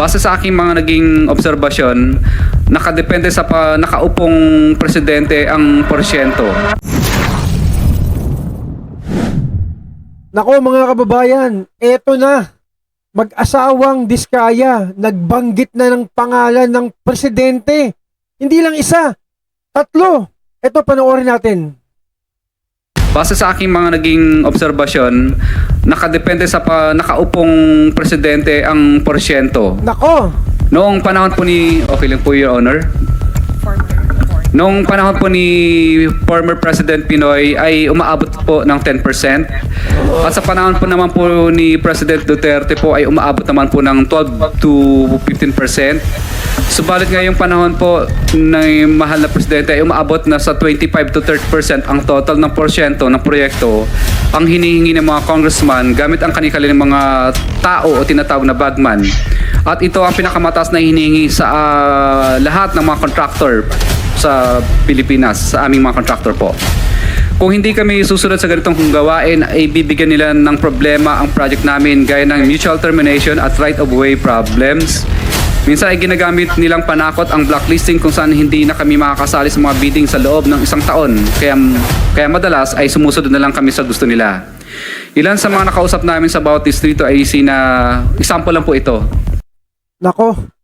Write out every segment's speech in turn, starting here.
Base sa aking mga naging obserbasyon, nakadepende sa pa, nakaupong presidente ang porsyento. Nako mga kababayan, eto na. Mag-asawang diskaya, nagbanggit na ng pangalan ng presidente. Hindi lang isa, tatlo. Eto, panoorin natin. Base sa aking mga naging obserbasyon, nakadepende sa pa, nakaupong presidente ang porsyento. Nako, Noong panahon po ni, okay lang po your honor, Noong panahon po ni former President Pinoy ay umaabot po ng 10%. At sa panahon po naman po ni President Duterte po ay umaabot naman po ng 12 to 15%. Subalit ngayong panahon po ng mahal na presidente ay umaabot na sa 25 to 30% ang total ng porsyento ng proyekto ang hinihingi ng mga congressman gamit ang kanilang mga tao o tinatawag na bagman. At ito ang pinakamataas na hinihingi sa ah, lahat ng mga contractor sa Pilipinas, sa aming mga contractor po. Kung hindi kami susunod sa ganitong gawain, ay bibigyan nila ng problema ang project namin gaya ng mutual termination at right-of-way problems. Minsan ay ginagamit nilang panakot ang blacklisting kung saan hindi na kami makakasali sa mga bidding sa loob ng isang taon. Kaya, kaya madalas ay sumusunod na lang kami sa gusto nila. Ilan sa mga nakausap namin sa bawat distrito ay sina... Example lang po ito. nako.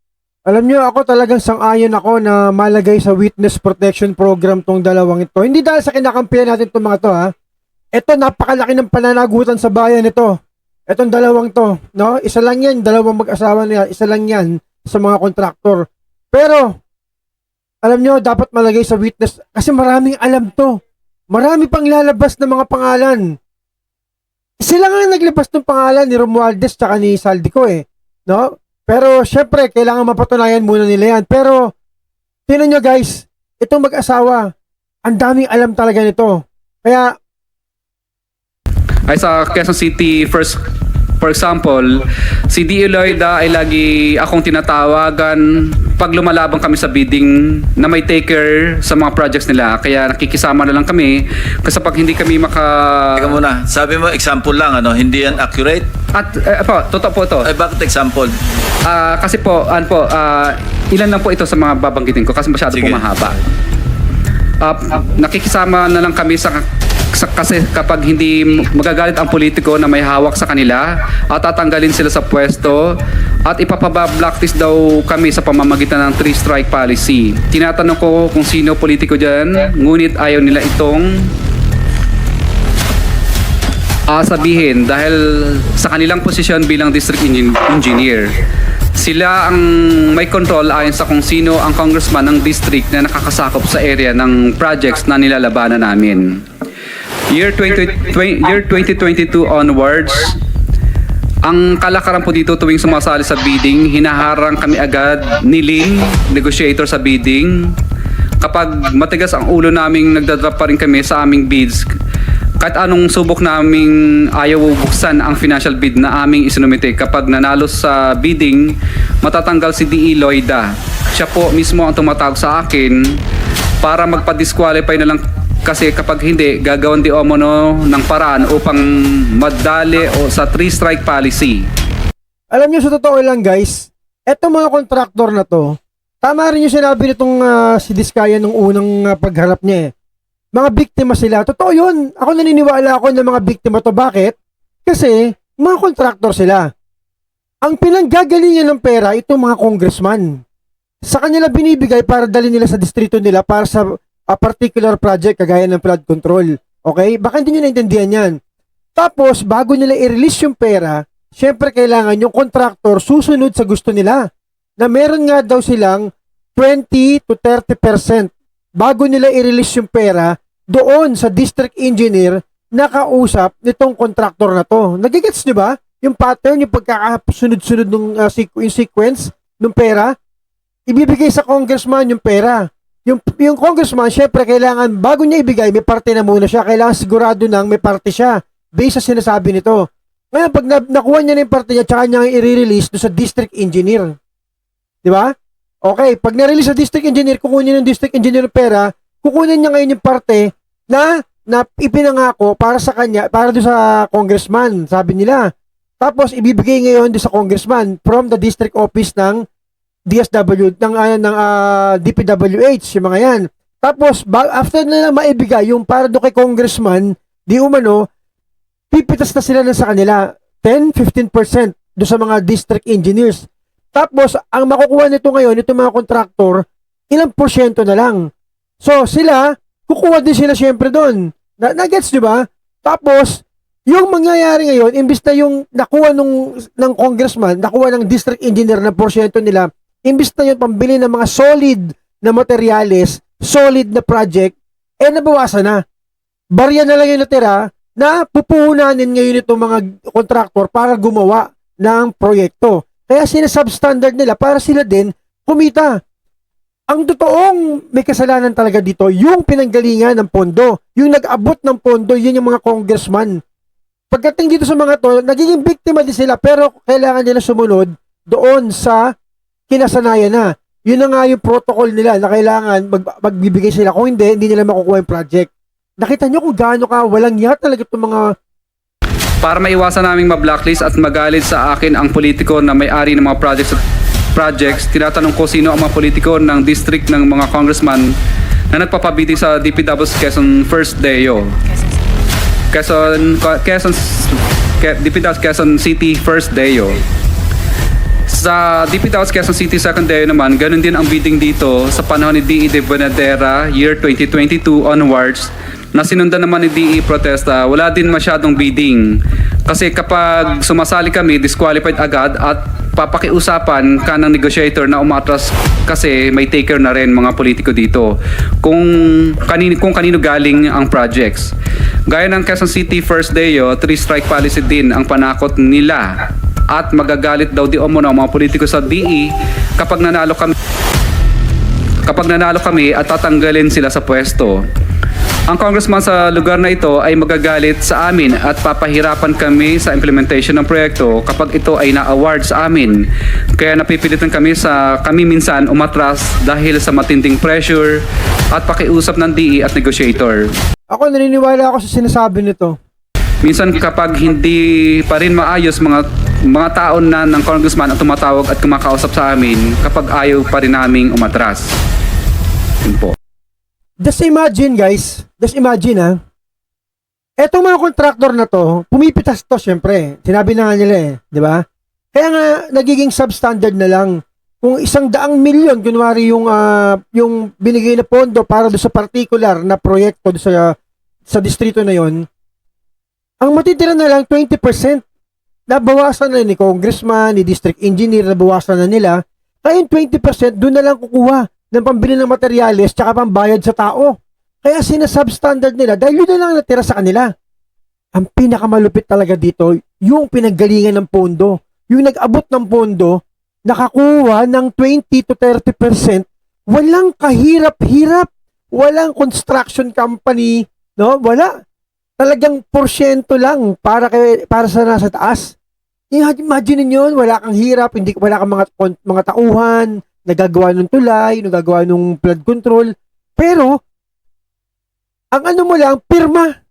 Alam nyo, ako talagang sang-ayon ako na malagay sa witness protection program tong dalawang ito. Hindi dahil sa kinakampihan natin itong mga to ha. Ito, napakalaki ng pananagutan sa bayan ito. Itong dalawang to, no? Isa lang yan, dalawang mag-asawa nila, isa lang yan sa mga kontraktor. Pero, alam nyo, dapat malagay sa witness kasi maraming alam to. Marami pang lalabas ng mga pangalan. Sila nga naglabas ng pangalan ni Romualdez tsaka ni Saldico eh. No? Pero syempre, kailangan mapatunayan muna nila yan. Pero, tinan nyo guys, itong mag-asawa, ang daming alam talaga nito. Kaya, ay sa Quezon City first for example si D. Eloida ay lagi akong tinatawagan pag lumalaban kami sa bidding na may taker sa mga projects nila kaya nakikisama na lang kami kasi pag hindi kami maka Teka muna, sabi mo example lang, ano, hindi yan accurate? at eh, po totoo po ito Ay, bakit example? Ah, kasi po ano po ah, ilan lang po ito sa mga babanggitin ko kasi masyado po Sige. mahaba Ah, nakikisama na lang kami sa, kasi kapag hindi magagalit ang politiko na may hawak sa kanila at tatanggalin sila sa pwesto at ipapaba-blacklist daw kami sa pamamagitan ng three strike policy. Tinatanong ko kung sino politiko dyan, ngunit ayaw nila itong ah, sabihin dahil sa kanilang posisyon bilang district engin- engineer. Sila ang may control ayon sa kung sino ang congressman ng district na nakakasakop sa area ng projects na nilalabanan namin. Year, 20, twen- year 2022 onwards, ang kalakaran po dito tuwing sumasali sa bidding, hinaharang kami agad ni Ling, negotiator sa bidding. Kapag matigas ang ulo naming nagdadrop pa rin kami sa aming bids, kahit anong subok naming ayaw buksan ang financial bid na aming isinumite. Kapag nanalo sa bidding, matatanggal si D.E. Loida. Siya po mismo ang tumatawag sa akin para magpa-disqualify na lang kasi kapag hindi, gagawan di omono ng paraan upang madali o sa three strike policy. alam nyo sa totoo lang guys, etong mga kontraktor na to, tama rin yung sinabi nitong ah, si Diskaya nung unang ah, pagharap niya eh. Mga biktima sila. Totoo yun. Ako naniniwala ako na mga biktima to. Bakit? Kasi, mga kontraktor sila. Ang pinanggagalingan ng pera, itong mga congressman. Sa kanila binibigay para dali nila sa distrito nila para sa a particular project kagaya ng flood control. Okay? Baka hindi nyo naintindihan yan. Tapos, bago nila i-release yung pera, syempre kailangan yung contractor susunod sa gusto nila. Na meron nga daw silang 20 to 30% bago nila i-release yung pera doon sa district engineer na kausap nitong contractor na to. Nagigets nyo ba? Yung pattern, yung pagkakasunod-sunod ng yung sequence ng pera, ibibigay sa congressman yung pera. Yung, yung congressman, syempre, kailangan, bago niya ibigay, may parte na muna siya. Kailangan sigurado nang may parte siya. Based sa sinasabi nito. Ngayon, pag na, nakuha niya na yung parte niya, tsaka niya i-release doon sa district engineer. Di ba? Okay, pag na-release sa district engineer, kukunin ng district engineer yung pera, kukunin niya ngayon yung parte na na ipinangako para sa kanya, para doon sa congressman, sabi nila. Tapos ibibigay ngayon doon sa congressman from the district office ng DSW ng ah, ng ah, DPWH yung mga yan. Tapos after na maibigay yung para do kay congressman, di umano pipitas na sila na sa kanila 10-15% do sa mga district engineers. Tapos ang makukuha nito ngayon itong mga kontraktor ilang porsyento na lang. So sila kukuha din sila syempre doon. Na, na gets di ba? Tapos yung mangyayari ngayon, imbis na yung nakuha nung, ng congressman, nakuha ng district engineer na porsyento nila, imbis na yun pambili ng mga solid na materyales, solid na project, eh nabawasan na. Barya na lang yung natira na pupunanin ngayon itong mga kontraktor para gumawa ng proyekto. Kaya sinasubstandard nila para sila din kumita. Ang totoong may kasalanan talaga dito, yung pinanggalingan ng pondo, yung nag-abot ng pondo, yun yung mga congressman. Pagdating dito sa mga to, nagiging biktima din sila pero kailangan nila sumunod doon sa kinasanayan na. Yun na nga yung protocol nila na kailangan mag, magbibigay sila. Kung hindi, hindi nila makukuha yung project. Nakita nyo kung gaano ka, walang ya talaga itong mga Para maiwasan naming ma-blacklist at magalit sa akin ang politiko na may-ari ng mga projects at projects, tinatanong ko sino ang mga politiko ng district ng mga congressman na nagpapabiti sa DPW's Quezon First Dayo. Quezon, Quezon, Ke- DPW's Quezon City First Dayo. Sa DPW's Quezon City Second Dayo naman, ganun din ang bidding dito sa panahon ni DE de Bonadera, year 2022 onwards, na sinundan naman ni DE protesta, wala din masyadong bidding. Kasi kapag sumasali kami, disqualified agad at papakiusapan ka ng negotiator na umatras kasi may taker na rin mga politiko dito. Kung kanino, kung kanino galing ang projects. Gaya ng Quezon City First Dayo, three strike policy din ang panakot nila at magagalit daw di umano ang mga politiko sa DE kapag nanalo kami kapag nanalo kami at tatanggalin sila sa pwesto. Ang congressman sa lugar na ito ay magagalit sa amin at papahirapan kami sa implementation ng proyekto kapag ito ay na-award sa amin. Kaya napipilitan kami sa kami minsan umatras dahil sa matinding pressure at pakiusap ng DE at negotiator. Ako naniniwala ako sa sinasabi nito. Minsan kapag hindi pa rin maayos mga mga taon na ng congressman ang tumatawag at kumakausap sa amin kapag ayaw pa rin naming umatras. Yun po. Just imagine guys, just imagine ha. Etong mga kontraktor na to, pumipitas to syempre. Sinabi na nga nila eh, di ba? Kaya nga nagiging substandard na lang. Kung isang daang milyon kunwari yung ah, yung binigay na pondo para do sa particular na proyekto sa sa distrito na yon, ang matitira na lang 20%. Nabawasan na ni congressman, ni district engineer, nabawasan na nila. Kaya yung 20% doon na lang kukuha ng pambili ng materyales tsaka pambayad sa tao. Kaya sinasubstandard nila dahil yun na lang natira sa kanila. Ang pinakamalupit talaga dito, yung pinanggalingan ng pondo. Yung nag-abot ng pondo, nakakuha ng 20 to 30%, walang kahirap-hirap, walang construction company, no? Wala. Talagang porsyento lang para kay para sa nasa taas. Imagine niyo, wala kang hirap, hindi wala kang mga mga tauhan, nagagawa ng tulay, nagagawa ng flood control. Pero ang ano mo lang, pirma.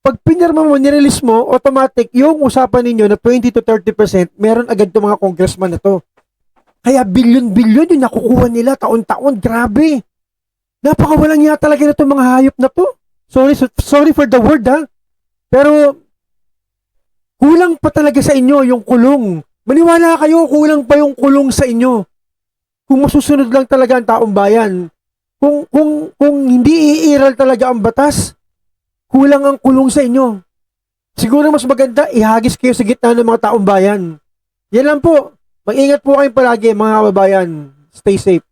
Pag pinirma mo, nirelease mo, automatic, yung usapan ninyo na 20 to 30%, meron agad itong mga congressman na to. Kaya bilyon-bilyon yung nakukuha nila taon-taon. Grabe. Napakawalang niya talaga na itong mga hayop na to. Sorry, so- sorry for the word ha. Pero kulang pa talaga sa inyo yung kulong. Maniwala kayo, kulang pa yung kulong sa inyo. Kung masusunod lang talaga ang taong bayan, kung kung kung hindi iiral talaga ang batas, kulang ang kulong sa inyo. Siguro mas maganda ihagis kayo sa gitna ng mga taong bayan. Yan lang po. Mag-ingat po kayong palagi mga kababayan. Stay safe.